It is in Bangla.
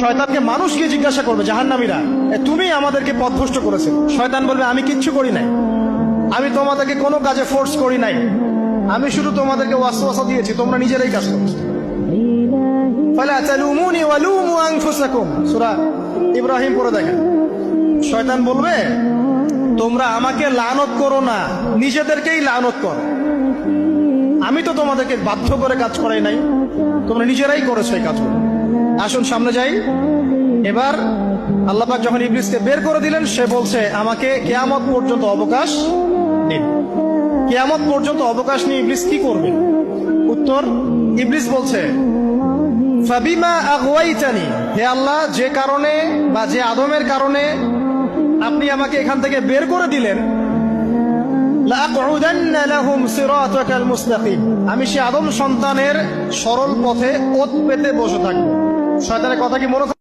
শয়তানকে মানুষ গিয়ে জিজ্ঞাসা করবে জাহান্নামীরা "এ, তুমি আমাদেরকে পথভ্রষ্ট করেছে। শয়তান বলবে আমি কিচ্ছু করি নাই। আমি তোমাদেরকে কোনো কাজে ফোর্স করি নাই। আমি শুধু তোমাদেরকে ওয়াসওয়াসা দিয়েছি তোমরা নিজেরাই কাজ করো ফালা তালুমুনি ওয়ালুমু আনফুসাকুম। সূরা ইব্রাহিম পড়ে দেখেন। শয়তান বলবে তোমরা আমাকে লানত করো না নিজেদেরকেই লানত করো। আমি তো তোমাদেরকে বাধ্য করে কাজ করাই নাই। তোমরা নিজেরাই করেছ এই কাজগুলো। আসুন সামনে যাই। এবার আল্লাপাক যখন ইবলিসকে বের করে দিলেন, সে বলছে, আমাকে কেয়ামত পর্যন্ত অবকাশ দিন। কেয়ামত পর্যন্ত অবকাশ নিয়ে ইবলিস কি করবে? উত্তর, ইবলিস বলছে, ফাবিমা আগওয়াইতানি হে আল্লাহ, যে কারণে বা যে আদমের কারণে আপনি আমাকে এখান থেকে বের করে দিলেন আমি সে আদম সন্তানের সরল পথে ওত পেতে বসে থাকব। শয়তানের কথা কি মনে